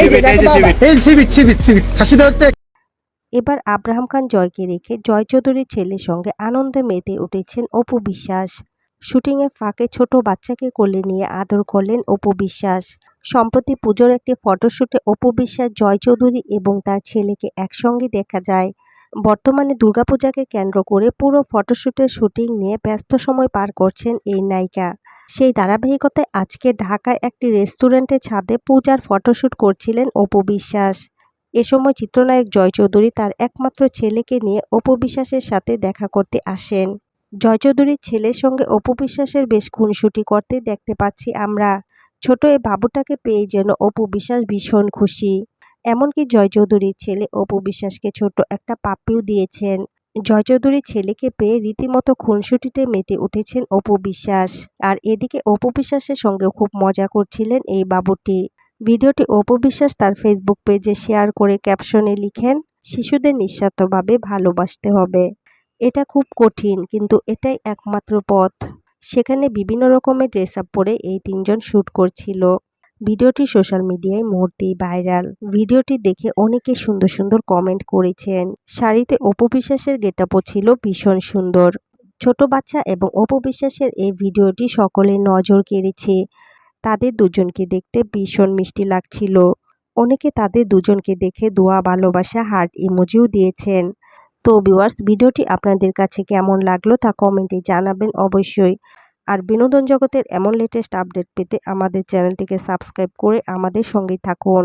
এই যে দেখো বাবা। এই সিবিট সিবিট সিবিট হাসি দাও একটা। এবার আব্রাহাম খান জয়কে রেখে জয় চৌধুরীর ছেলের সঙ্গে আনন্দে মেতে উঠেছেন অপু বিশ্বাস। শুটিংয়ের ফাঁকে ছোট বাচ্চাকে কোলে নিয়ে আদর করলেন অপু বিশ্বাস। সম্প্রতি পুজোর একটি ফটোশ্যুটে অপু বিশ্বাস জয় চৌধুরী এবং তার ছেলেকে একসঙ্গে দেখা যায়। বর্তমানে দুর্গাপূজাকে কেন্দ্র করে পুরো ফটোশ্যুটের শুটিং নিয়ে ব্যস্ত সময় পার করছেন এই নায়িকা। সেই ধারাবাহিকতায় আজকে ঢাকায় একটি রেস্টুরেন্টের ছাদে পূজার ফটোশ্যুট করছিলেন অপু বিশ্বাস। এ সময় চিত্রনায়ক জয় চৌধুরী তার একমাত্র ছেলেকে নিয়ে অপু বিশ্বাসের সাথে দেখা করতে আসেন। জয় চৌধুরীর ছেলের সঙ্গে অপু বিশ্বাসের বেশ খুনসুটি করতে দেখতে পাচ্ছি আমরা। ছোট এই বাবুটাকে পেয়ে যেন অপু বিশ্বাস ভীষণ খুশি। এমনকি জয় চৌধুরীর ছেলে অপু বিশ্বাসকে ছোট একটা পাপ্পিও দিয়েছেন। জয় চৌধুরীর ছেলেকে পেয়ে রীতিমতো খুনসুটিতে মেতে উঠেছেন অপু বিশ্বাস। আর এদিকে অপু বিশ্বাসের সঙ্গেও খুব মজা করছিলেন এই বাবুটি। ভিডিওটি অপু বিশ্বাস তার ফেসবুক পেজে শেয়ার করে ক্যাপশনে লিখেন, শিশুদের নিঃস্বার্থভাবে ভালোবাসতে হবে। এটা খুব কঠিন, কিন্তু এটাই একমাত্র পথ। সেখানে বিভিন্ন রকমের ড্রেস আপ পরে এই তিনজন শ্যুট করছিল। ভিডিওটি সোশ্যাল মিডিয়ায় মুহূর্তেই ভাইরাল। ভিডিওটি দেখে অনেকে সুন্দর সুন্দর কমেন্ট করেছেন। শাড়িতে অপু বিশ্বাসের গেটাপও ছিল ভীষণ সুন্দর। ছোট বাচ্চা এবং অপু বিশ্বাসের এই ভিডিওটি সকলের নজর কেড়েছে। তাদের দুজনকে দেখতে ভীষণ মিষ্টি লাগছিল। অনেকে তাদের দুজনকে দেখে দোয়া, ভালোবাসা হার্ট ইমোজিও দিয়েছেন। তো ভিউয়ার্স ভিডিওটি আপনাদের কাছে কেমন লাগল তা কমেন্টে জানাবেন অবশ্যই। আর বিনোদন জগতের এমন লেটেস্ট আপডেট পেতে আমাদের চ্যানেলটিকে সাবস্ক্রাইব করে আমাদের সঙ্গেই থাকুন।